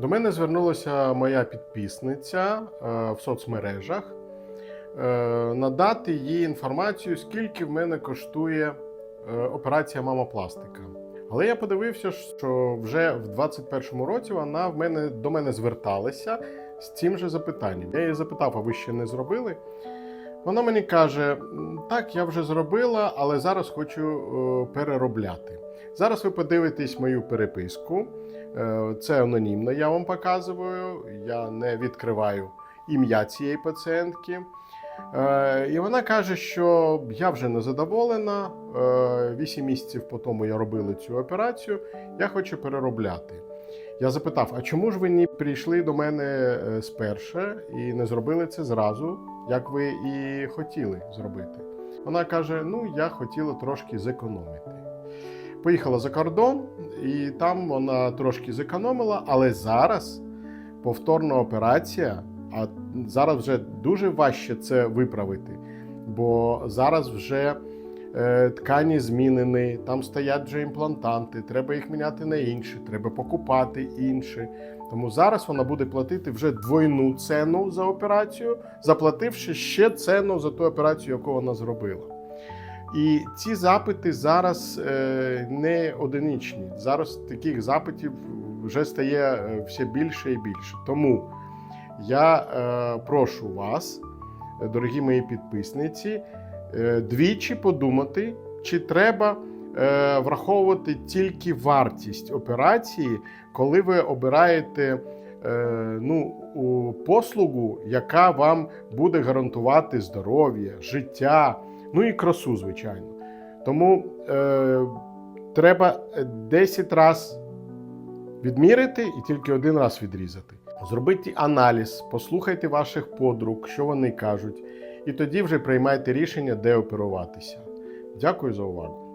До мене звернулася моя підписниця е, в соцмережах е, надати їй інформацію, скільки в мене коштує е, операція мамопластика. Але я подивився, що вже в 21-му році вона в мене до мене зверталася з цим же запитанням. Я її запитав, а ви ще не зробили? Вона мені каже: так, я вже зробила, але зараз хочу переробляти. Зараз ви подивитесь мою переписку. Е, Це анонімно, я вам показую. Я не відкриваю ім'я цієї пацієнтки. Е, І вона каже, що я вже не задоволена. е, Вісім місяців по тому я робила цю операцію. Я хочу переробляти. Я запитав: а чому ж ви не прийшли до мене е, сперше і не зробили це зразу, як ви і хотіли зробити? Вона каже: Ну, я хотіла трошки зекономити. Поїхала за кордон, і там вона трошки зекономила, але зараз повторна операція, а зараз вже дуже важче це виправити, бо зараз вже е, ткані змінені, там стоять вже імплантанти, треба їх міняти на інші, треба покупати інші. Тому зараз вона буде платити вже двойну ціну за операцію, заплативши ще ціну за ту операцію, яку вона зробила. І ці запити зараз е, не одиничні. Зараз таких запитів вже стає е, все більше і більше. Тому я е, прошу вас, дорогі мої підписниці, двічі подумати, чи треба враховувати тільки вартість операції, коли ви обираєте ну, послугу, яка вам буде гарантувати здоров'я, життя, ну і красу, звичайно. Тому е, треба 10 раз відмірити і тільки один раз відрізати. Зробіть аналіз, послухайте ваших подруг, що вони кажуть, і тоді вже приймайте рішення, де оперуватися. Дякую за увагу.